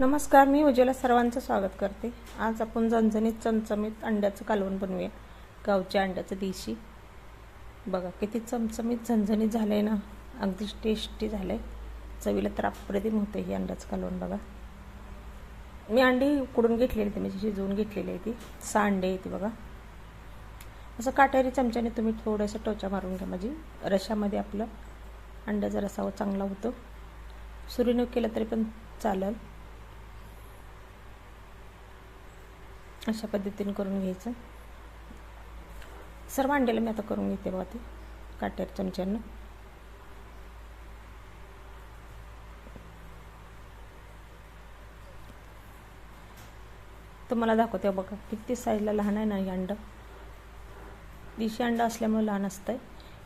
नमस्कार मी उजेला सर्वांचं स्वागत करते. आज आपण झणझणीत चमचमीत अंड्याचं कालवण बनवूया. गावच्या अंड्याचं देशी. बघा किती चमचमीत झणझणीत झालं आहे ना. अगदी टेस्टी झालं आहे चवीला तर अप्रतिम होतं हे अंड्याचं कालवण बघा. मी अंडी उकडून घेतलेली ती म्हणजे शिजवून घेतलेली आहे ती. सहा अंडे आहे ती बघा. असं काटेरी चमच्याने तुम्ही थोडंसं टोचा मारून घ्या. म्हणजे रशामध्ये आपलं अंड्याचा रसा चांगला होतो. सुरीनं केलं तरी पण चालेल. अशा पद्धतीने करून घ्यायचं. सर्व अंड्याला मी आता करून घेते बघा ते काट्यार चमच्यानं. तुम्हाला दाखवते बघा किती साईजला लहान आहे ना हे अंडं. दिशी अंडं असल्यामुळे लहान असतं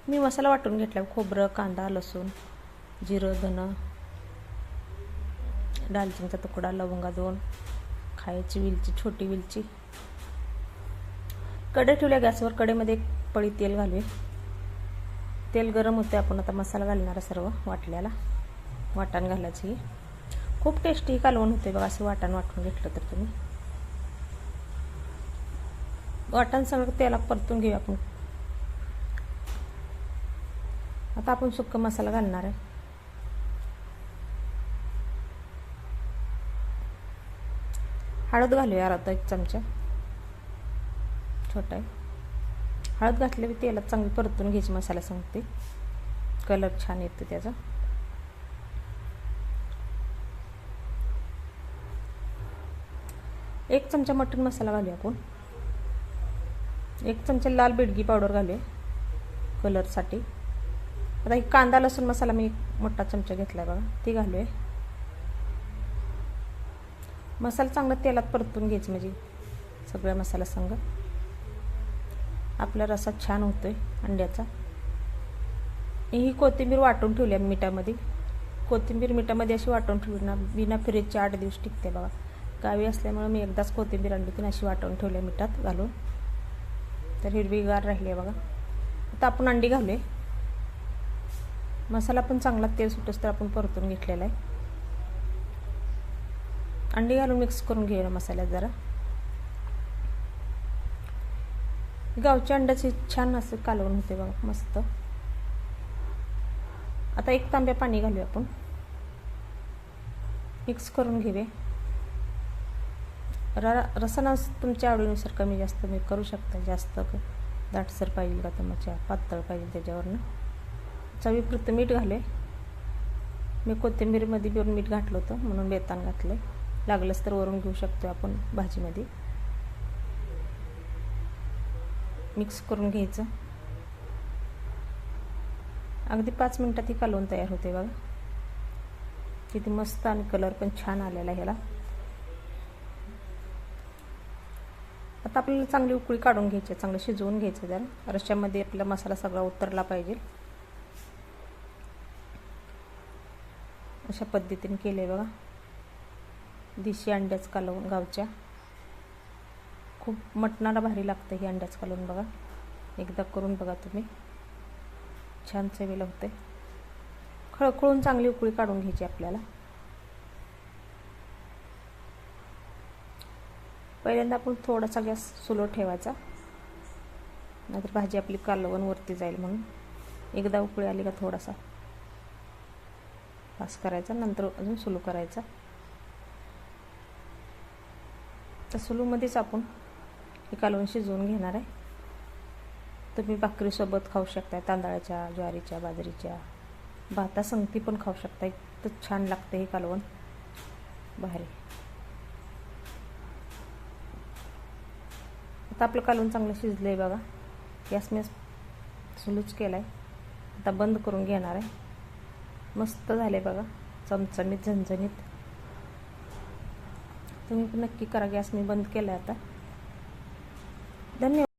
मी मसाला वाटून घेतला खोबरं कांदा लसूण जिरं धनं दालचिनीचा तुकडा लवंगा दोन. खायची विलची छोटी विलची. कडे ठेवल्या गॅसवर कडेमध्ये एक पळी तेल घालूया. तेल गरम होते आपण आता मसाला घालणार सर्व वाटल्याला. वाटण घालायची खूप टेस्टी कालवण होते बघा असं वाटण वाटून घेतलं तर तुम्ही. वाटण सगळं तेला परतून घेऊ आपण. आता आपण सुक्क मसाला घालणार आहे. हळद घालूया आता एक चमचा. छोटा आहे. हळद घातली की तेलात चांगली परतून घ्यायची मसाला सांगते. कलर छान येतो त्याचा. एक चमचा मटण मसाला घालूया आपण. एक चमचा लाल बेडगी पावडर घालूया कलरसाठी. आता एक कांदा लसूण मसाला मी एक मोठा चमचा घेतला आहे बघा. ती घालूया. मसाला चांगला तेलात परतून घ्यायचं म्हणजे सगळा मसाला संग. आपला रसा छान होतो आहे अंड्याचा. ही कोथिंबीर वाटून ठेवली आहे मिठामध्ये. कोथिंबीर मिठामध्ये अशी वाटून ठेवली ना बिना फ्रीजचे आठ दिवस टिकते बघा. गावी असल्यामुळे मी एकदाच कोथिंबीर आणली ती अशी वाटून ठेवली आहे मिठात घालून. तर हिरवीगार राहिली आहे बघा. आता आपण अंडी घालूया. मसाला पण चांगला तेल सुटस तर आपण परतून घेतलेला आहे. अंडी घालून मिक्स करून घेऊया मसाल्यात जरा. गावच्या अंड्याची छान असं कालवण होते बघा मस्त. आता एक तांब्या पाणी घालूया आपण. मिक्स करून घेऊया र रसाना तुमच्या आवडीनुसार कमी जास्त मी करू शकता जास्त दाटसर पाहिजे का तुमच्या पातळ पाहिजे त्याच्यावरनं. चवीपुरतं मीठ घाले मी कोथिंबीरमध्ये बिरून मीठ घातलं होतं म्हणून बेतान घातलं लागलंच तर वरून घेऊ शकतो आपण भाजीमध्ये. मिक्स करून घ्यायचं. अगदी पाच मिनटात ही कालवण तयार होते बघा. किती मस्त आणि कलर पण छान आलेला ह्याला. आता आपल्याला चांगली उकळी काढून घ्यायची चांगलं शिजवून घ्यायचं जरा रश्यामध्ये आपला मसाला सगळा उतरला पाहिजे. अशा पद्धतीने केले बघा. देशी अंड्याच कालवून गावच्या. खूप मटणाला भारी लागतं ही अंड्याच कालवून बघा. एकदा करून बघा तुम्ही. छान चवीला होते खळखळून चांगली उकळी काढून घ्यायची आपल्याला. पहिल्यांदा आपण थोडासा गॅस सुलो ठेवायचा. नाहीतर भाजी आपली कालवण वरती जाईल म्हणून. एकदा उकळी आली का थोडासा. पास करायचा नंतर अजून सुलू करायचा. तर सुलूमध्येच आपण हे कालवण शिजवून घेणार आहे. तुम्ही भाकरीसोबत खाऊ शकता तांदळाच्या ज्वारीच्या बाजरीच्या. भाता संगती पण खाऊ शकता तर छान लागतं हे कालवण. भारी. आता आपलं कालवण चांगलं शिजलं आहे बघा. गॅस मी सुलूच केला आहे आता बंद करून घेणार आहे. मस्त झाले बघा. चमचमीत झणझणीत. तुम्ही नक्की करा गॅस मी बंद केला आहे आता. धन्यवाद.